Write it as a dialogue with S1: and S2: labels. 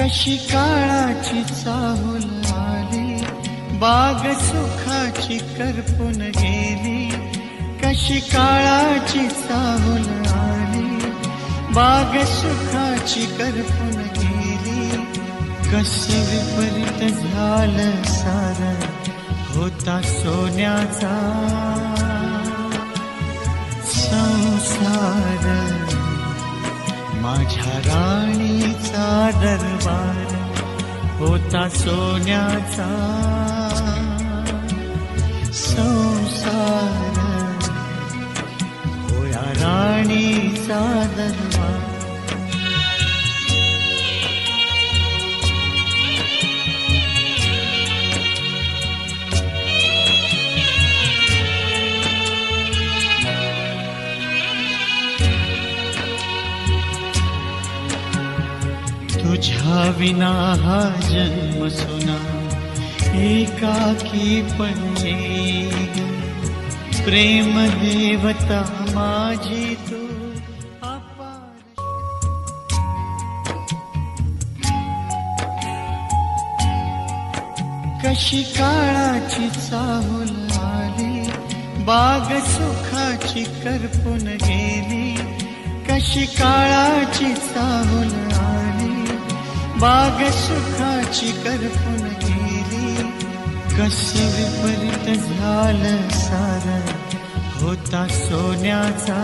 S1: कशी काळाची चाहूल आली? बाग सुखाची करपून गेली. कशी काळाची चाहूल आली? बाग सुखाची करपून गेली. कसे विपरीत झालं सार होता सोन्याचा संसार. माझ्या राणीचा दर संसार होया राणीचा दरबार तुझ्या विना हा जन्म सुना एकाकी पण प्रेम देवता माझी तू कशी काळाची चाहूल आली बाग सुखाची करपून गेली. कशी काळाची चाहूल आली बाग सुखाची करपून गेली कसे विपरीत झालं सार होता सोन्याचा